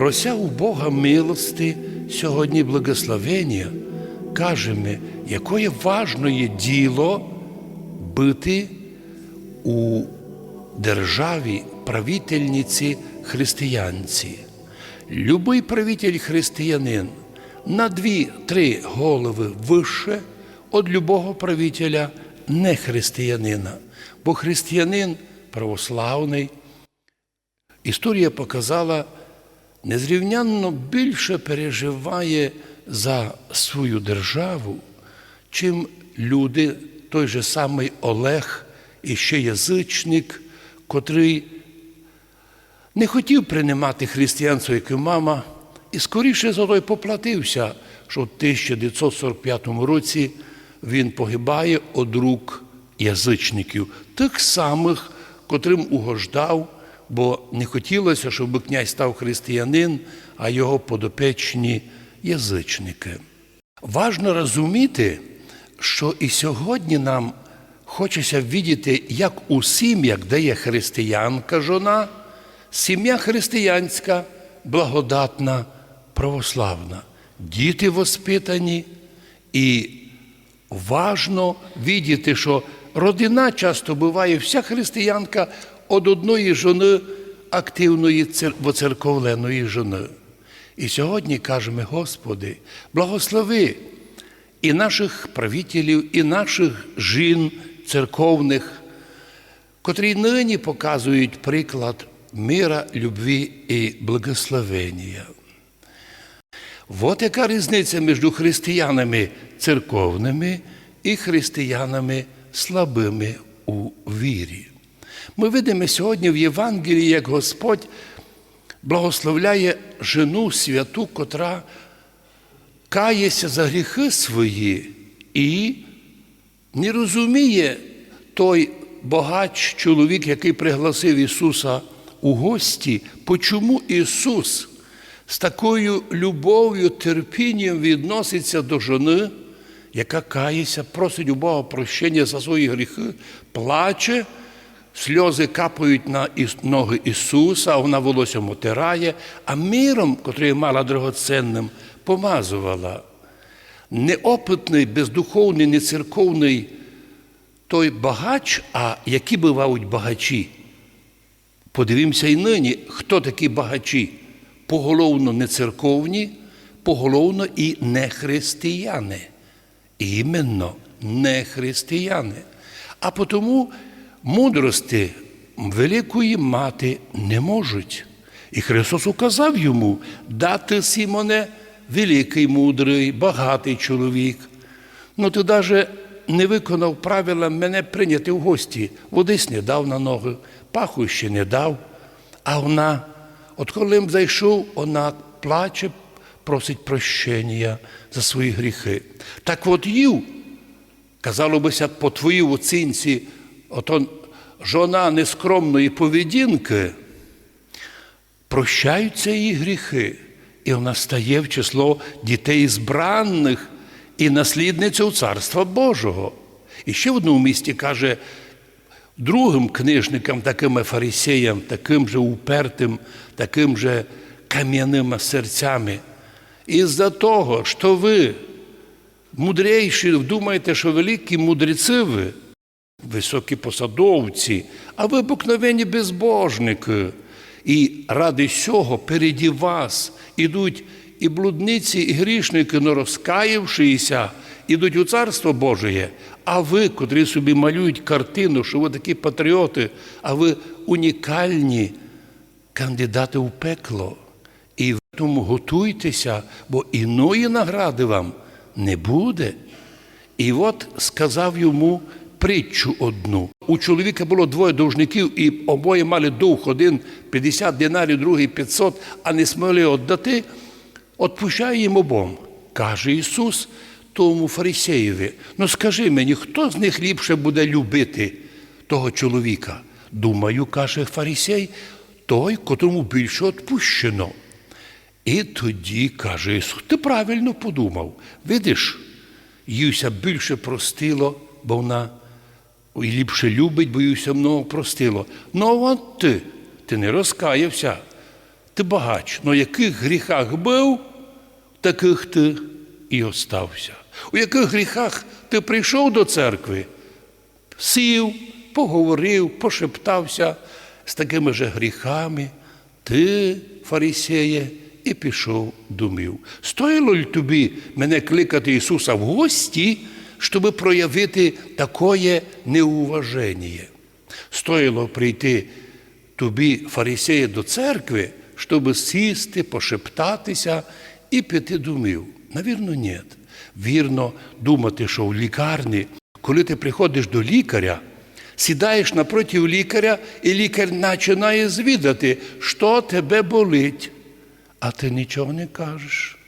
прося у Бога милости сьогодні благословення, кажемо, якое важне діло бути у державі правительниці християнці. Любий правитель християнин на дві-три голови вище від любого правителя не християнина, бо християнин православний. Історія показала, незрівнянно більше переживає за свою державу, чим люди, той же самий Олег, і ще язичник, котрий не хотів приймати християнство, як і мама, і скоріше за той поплатився, що в 1945 році він погибає од рук язичників, тих самих, котрим угождав, бо не хотілося, щоб князь став християнин, а його подопечні язичники. Важно розуміти, що і сьогодні нам хочеться видіти, як у сім'ях, де є християнка жона, сім'я християнська, благодатна, православна, діти воспитані, і важно видіти, що родина часто буває вся християнка від одної жони активної цер- воцерковленої жони. І сьогодні кажемо, Господи, благослови і наших правителів, і наших жін церковних, котрі нині показують приклад мира, любві і благословення. От яка різниця між християнами церковними і християнами слабими у вірі. Ми видимо сьогодні в Євангелії, як Господь благословляє жену святу, котра кається за гріхи свої і не розуміє той богач чоловік, який пригласив Ісуса у гості, почому Ісус з такою любов'ю, терпінням відноситься до жони, яка кається, просить у Бога прощення за свої гріхи, плаче, сльози капають на ноги Ісуса, вона волоссям отирає, а миром, котрий мала драгоценним, помазувала. Неопитний, бездуховний, нецерковний той багач, а які бувають багачі. Подивімося і нині, хто такі багачі? Поголовно не церковні, поголовно і не християни. Іменно не християни. А тому мудрости великої мати не можуть. І Христос указав йому дати Сімоне великий мудрий, багатий чоловік. Ну ти навіть не виконав правила мене прийняти в гості. Водись не дав на ноги, паху ще не дав. А вона, от коли зайшов, вона плаче, просить прощення за свої гріхи. Так от їв, казало бися, по твоїй оцінці, ото жона нескромної поведінки, прощаються її гріхи, і вона стає в число дітей збранних і наслідницею Царства Божого. І ще в одному місті каже другим книжникам, таким фарисеям, таким же упертим, таким же кам'яними серцями. Із-за того, що ви мудрейші, думаєте, що великі мудреці ви, високі посадовці, а ви обикновені безбожники. І ради цього переді вас ідуть і блудниці, і грішники, но розкаявшися, ідуть у Царство Божеє. А ви, котрі собі малюють картину, що ви такі патріоти, а ви унікальні кандидати в пекло. І в тому готуйтеся, бо іної награди вам не буде. І от сказав йому притчу одну. У чоловіка було двоє довжників, і обоє мали довг, один 50 динарів, другий 500, а не смогли віддати, отпущає їм обом. Каже Ісус тому фарисеєві, ну скажи мені, хто з них ліпше буде любити того чоловіка? Думаю, каже фарисей, той, котрому більше відпущено. І тоді каже Ісус, ти правильно подумав. Видиш, їюся більше простило, бо вона і ліпше любить, бо їюся много простило. Ну от ти, ти не розкаявся. ти багач, но яких гріхах був, таких ти і остався. У яких гріхах ти прийшов до церкви, сів, поговорив, пошептався з такими же гріхами, ти, фарисеє, і пішов думів. Стоїло ли тобі мене кликати Ісуса в гості, щоб проявити такое неуваження? Стоїло прийти тобі, фарисеє, до церкви, щоб сісти, пошептатися і піти думів? Навірно, ні. Вірно думати, що в лікарні, коли ти приходиш до лікаря, сідаєш напроти лікаря, і лікар починає звідати, що тебе болить, а ти нічого не кажеш.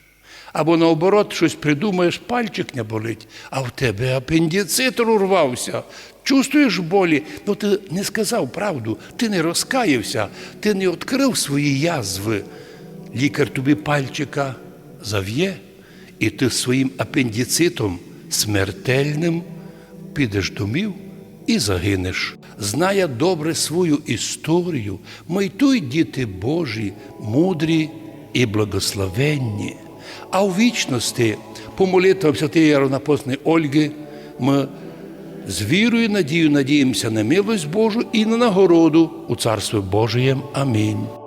Або наоборот, щось придумаєш, пальчик не болить, а в тебе апендицит урвався. Чувствуєш болі, ну ти не сказав правду, ти не розкаявся, ти не відкрив свої язви. Лікар тобі пальчика зав'є, і ти своїм апендицитом смертельним підеш домів і загинеш. Знає добре свою історію, майтуй діти Божі, мудрі і благословенні. А у вічності, по молитвам святої Яронапосної Ольги, ми з вірою і надією надіємося на милость Божу і на нагороду у Царстві Божієм. Амінь.